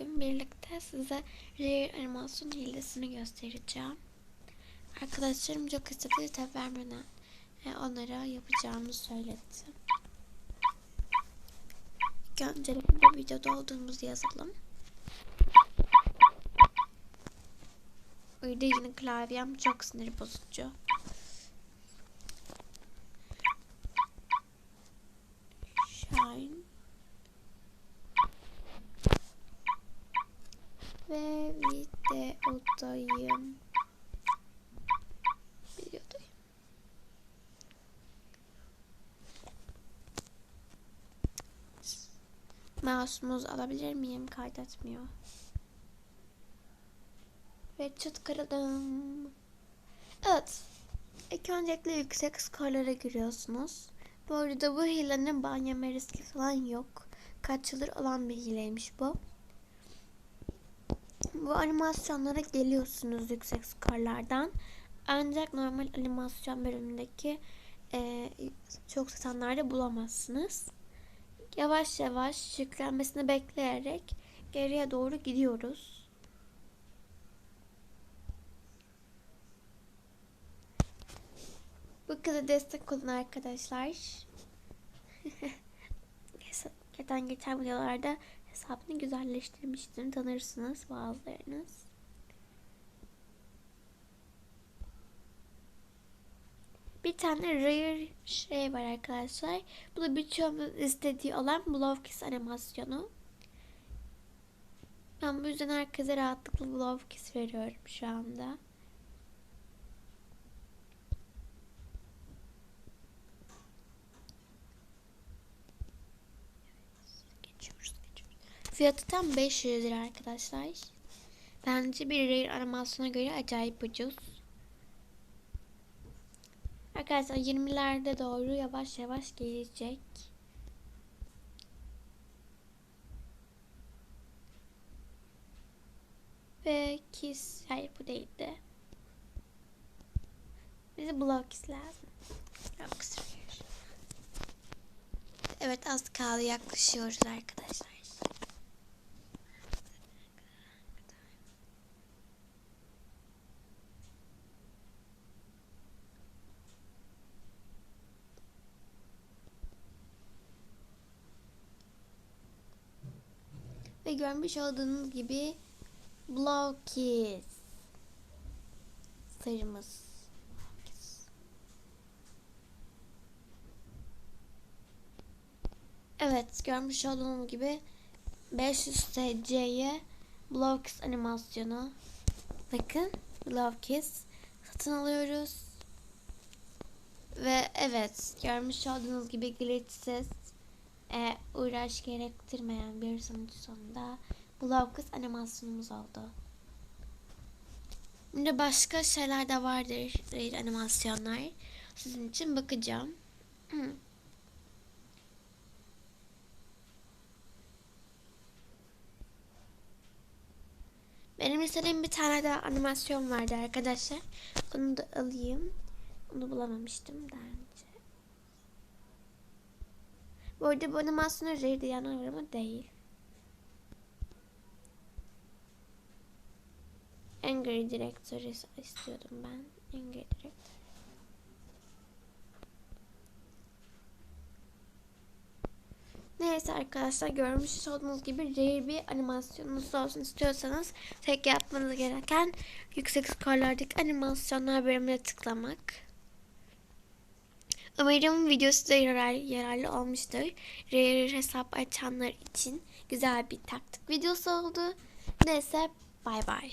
bugün birlikte size Rare animasyon hilesini göstereceğim. Arkadaşlarım çok istedi tabi vermeden e, onlara yapacağımı söyledi. İlk öncelikle videoda olduğumuzu yazalım. Uydu yine klavyem çok sinir bozucu. Ve videodayım. Videodayım. Mouse'umuz alabilir miyim? Kaydetmiyor. Ve çıt kırıldım. Evet. İlk öncelikle yüksek skorlara giriyorsunuz. Bu arada bu hilenin ban yeme riski falan yok. Kaç yıldır olan bir hileymiş bu. Bu animasyonlara geliyorsunuz yüksek skorlardan. Ancak normal animasyon bölümündeki e, çok satanlarda bulamazsınız. Yavaş yavaş yüklenmesini bekleyerek geriye doğru gidiyoruz. Bu kıza destek olun arkadaşlar. Geçen geçen videolarda hesabını güzelleştirmiştim. Tanırsınız bazılarınız. Bir tane rare şey var arkadaşlar. Bu da birçoğumuz istediği olan Blowkiss animasyonu. Ben bu yüzden herkese rahatlıkla Blowkiss veriyorum şu anda. Fiyatı tam 500 lira arkadaşlar. Bence bir rare animasyona göre acayip ucuz. Arkadaşlar 20'lerde doğru yavaş yavaş gelecek. Ve kiss, hayır bu değildi. Bize block kiss lazım. Veriyor. Evet az kaldı yaklaşıyoruz arkadaşlar. Ve görmüş olduğunuz gibi Blow Kiss sarımız. Evet görmüş olduğunuz gibi 500 TC'ye Blow Kiss animasyonu bakın Blow Kiss satın alıyoruz. Ve evet görmüş olduğunuz gibi glitchsiz e, uğraş gerektirmeyen bir sonuç sonunda Blowkız animasyonumuz oldu. Şimdi başka şeyler de vardır animasyonlar. Sizin için bakacağım. Hı. Benim istediğim bir tane daha animasyon vardı arkadaşlar. Onu da alayım. Onu bulamamıştım daha önce. Bu arada bu animasyonu Rare Diana var ama değil. Angry Director'ı istiyordum ben. Angry Director. Neyse arkadaşlar görmüş olduğunuz gibi rare bir animasyonunuz olsun istiyorsanız tek yapmanız gereken yüksek skorlardaki animasyonlar bölümüne tıklamak. Umarım videosu da yarar, yararlı olmuştur. Rare hesap açanlar için güzel bir taktik videosu oldu. Neyse bay bay.